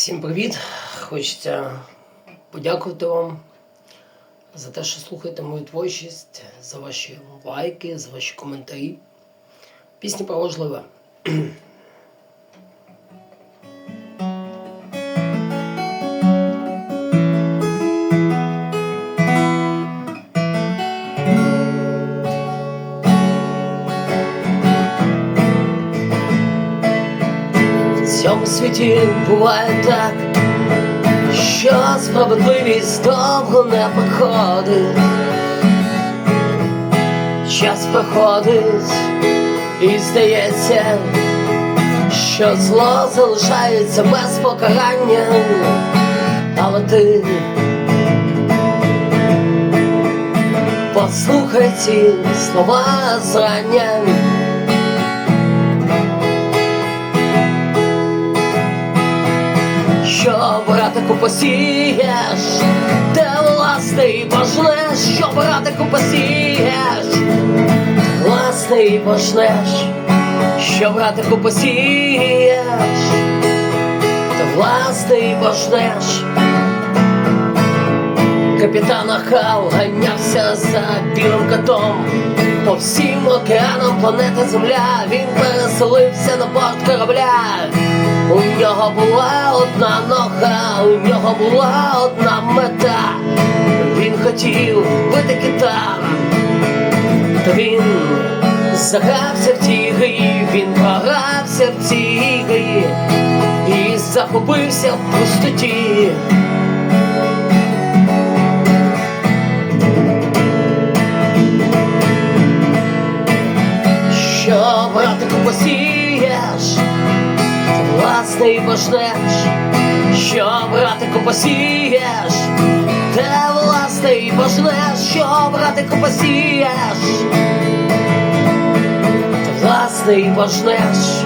Всім привіт! Хочеться подякувати вам за те, що слухаєте мою творчість, за ваші лайки, за ваші коментарі. Пісня про важливе. В цьому світі буває так, що справедливість довго не проходить. Час проходить і здається, що зло залишається без покарання, але ти послухай ці слова зрання. Що братику посієш, де власний пожнеш, що братику посієш, власний пожнеш, що братику посієш, та власний пожнеш. Капітан Ахав ганявся за білим котом по всім океанам планети Земля. Він переселився на борт нього була одна нога, у нього була одна мета. Він хотів бити кита, та він загрався в цій грі, він програвся в цій грі і захопився в пустоті. Що братику посієш, ти власний пожнеш, що братику посієш, те власний пожнеш, що братику посієш, власне власний пожнеш.